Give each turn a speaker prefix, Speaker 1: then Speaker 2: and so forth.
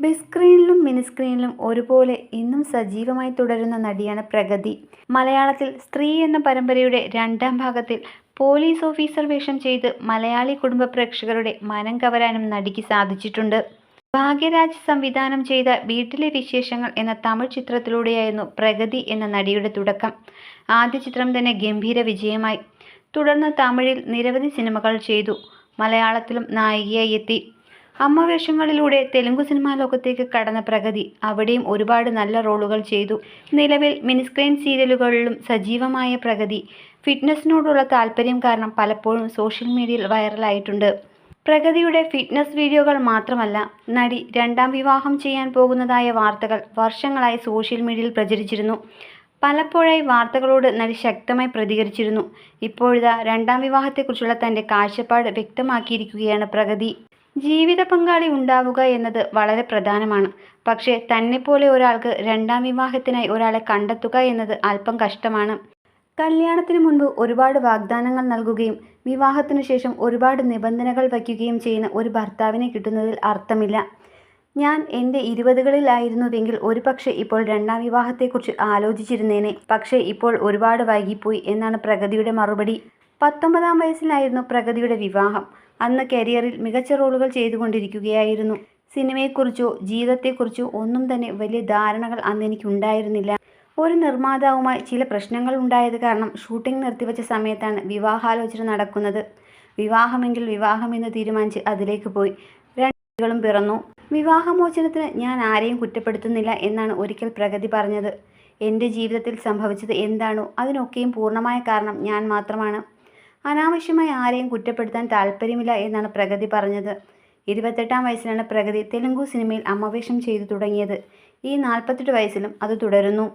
Speaker 1: Big സ്ക്രീനിലും mini സ്ക്രീനിലും ഒരുപോലെ ഇന്നും സജീവമായി തുടരുന്ന നടിയാണ് പ്രഗതി. മലയാളത്തിൽ സ്ത്രീ എന്ന പരമ്പരയുടെ രണ്ടാം ഭാഗത്തിൽ പോലീസ് ഓഫീസർ വേഷം ചെയ്ത് മലയാളി കുടുംബ പ്രേക്ഷകരുടെ മനം കവരാനും നടിക്ക് സാധിച്ചിട്ടുണ്ട്. ഭാഗ്യരാജ് സംവിധാനം ചെയ്ത വീട്ടിലെ വിശേഷങ്ങൾ എന്ന തമിഴ് ചിത്രത്തിലൂടെയായിരുന്നു പ്രഗതി എന്ന നടിയുടെ തുടക്കം. ആദ്യ ചിത്രം തന്നെ ഗംഭീര വിജയമായി. തുടർന്ന് തമിഴിൽ നിരവധി സിനിമകൾ ചെയ്തു. മലയാളത്തിലും നായികയായി എത്തി. അമ്മ വേഷങ്ങളിലൂടെ തെലുങ്ക് സിനിമാ ലോകത്തേക്ക് കടന്ന പ്രഗതി അവിടെയും ഒരുപാട് നല്ല റോളുകൾ ചെയ്തു. നിലവിൽ മിനിസ്ക്രീൻ സീരിയലുകളിലും സജീവമായ പ്രഗതി. ഫിറ്റ്നസ്സിനോടുള്ള താല്പര്യം കാരണം പലപ്പോഴും സോഷ്യൽ മീഡിയയിൽ വൈറലായിട്ടുണ്ട്. പ്രഗതിയുടെ ഫിറ്റ്നസ് വീഡിയോകൾ മാത്രമല്ല നടി രണ്ടാം വിവാഹം ചെയ്യാൻ പോകുന്നതായ വാർത്തകൾ വർഷങ്ങളായി സോഷ്യൽ മീഡിയയിൽ പ്രചരിച്ചിരുന്നു. പലപ്പോഴായി വാർത്തകളോട് നടി ശക്തമായി പ്രതികരിച്ചിരുന്നു. ഇപ്പോഴിതാ രണ്ടാം വിവാഹത്തെക്കുറിച്ചുള്ള തന്റെ കാഴ്ചപ്പാട് വ്യക്തമാക്കിയിരിക്കുകയാണ് പ്രഗതി. ജീവിത പങ്കാളി ഉണ്ടാവുക എന്നത് വളരെ പ്രധാനമാണ്. പക്ഷേ തന്നെപ്പോലെ ഒരാൾക്ക് രണ്ടാം വിവാഹത്തിനായി ഒരാളെ കണ്ടെത്തുക എന്നത് അല്പം കഷ്ടമാണ്. കല്യാണത്തിന് മുൻപ് ഒരുപാട് വാഗ്ദാനങ്ങൾ നൽകുകയും വിവാഹത്തിനു ശേഷം ഒരുപാട് നിബന്ധനകൾ വയ്ക്കുകയും ചെയ്യുന്ന ഒരു ഭർത്താവിനെ കിട്ടുന്നതിൽ അർത്ഥമില്ല. ഞാൻ എന്റെ ഇരുപതുകളിലായിരുന്നുവെങ്കിൽ ഒരുപക്ഷെ ഇപ്പോൾ രണ്ടാം വിവാഹത്തെക്കുറിച്ച് ആലോചിച്ചിരുന്നേനെ. പക്ഷേ ഇപ്പോൾ ഒരുപാട് വൈകിപ്പോയി എന്നാണ് പ്രഗതിയുടെ മറുപടി. പത്തൊമ്പതാം വയസ്സിലായിരുന്നു പ്രഗതിയുടെ വിവാഹം. അന്ന് കരിയറിൽ മികച്ച റോളുകൾ ചെയ്തുകൊണ്ടിരിക്കുകയായിരുന്നു. സിനിമയെക്കുറിച്ചോ ജീവിതത്തെക്കുറിച്ചോ ഒന്നും തന്നെ വലിയ ധാരണകൾ അന്ന് എനിക്കുണ്ടായിരുന്നില്ല. ഒരു നിർമ്മാതാവുമായി ചില പ്രശ്നങ്ങൾ ഉണ്ടായത് കാരണം ഷൂട്ടിംഗ് നിർത്തിവെച്ച സമയത്താണ് വിവാഹാലോചന നടക്കുന്നത്. വിവാഹമെങ്കിൽ വിവാഹമെന്ന് തീരുമാനിച്ച് അതിലേക്ക് പോയി. രണ്ടുകളും പിറന്നു. വിവാഹമോചനത്തിന് ഞാൻ ആരെയും കുറ്റപ്പെടുത്തുന്നില്ല എന്നാണ് ഒരിക്കൽ പ്രഗതി പറഞ്ഞത്. എന്റെ ജീവിതത്തിൽ സംഭവിച്ചത് എന്താണോ അതിനൊക്കെയും പൂർണമായ കാരണം ഞാൻ മാത്രമാണ്. അനാവശ്യമായി ആരെയും കുറ്റപ്പെടുത്താൻ താല്പര്യമില്ല എന്നാണ് പ്രഗതി പറഞ്ഞത്. ഇരുപത്തെട്ടാം വയസ്സിലാണ് പ്രഗതി തെലുങ്കു സിനിമയിൽ അമ്മവേഷം ചെയ്തു തുടങ്ങിയത്. ഈ നാൽപ്പത്തെട്ട് വയസ്സിലും അത് തുടരുന്നു.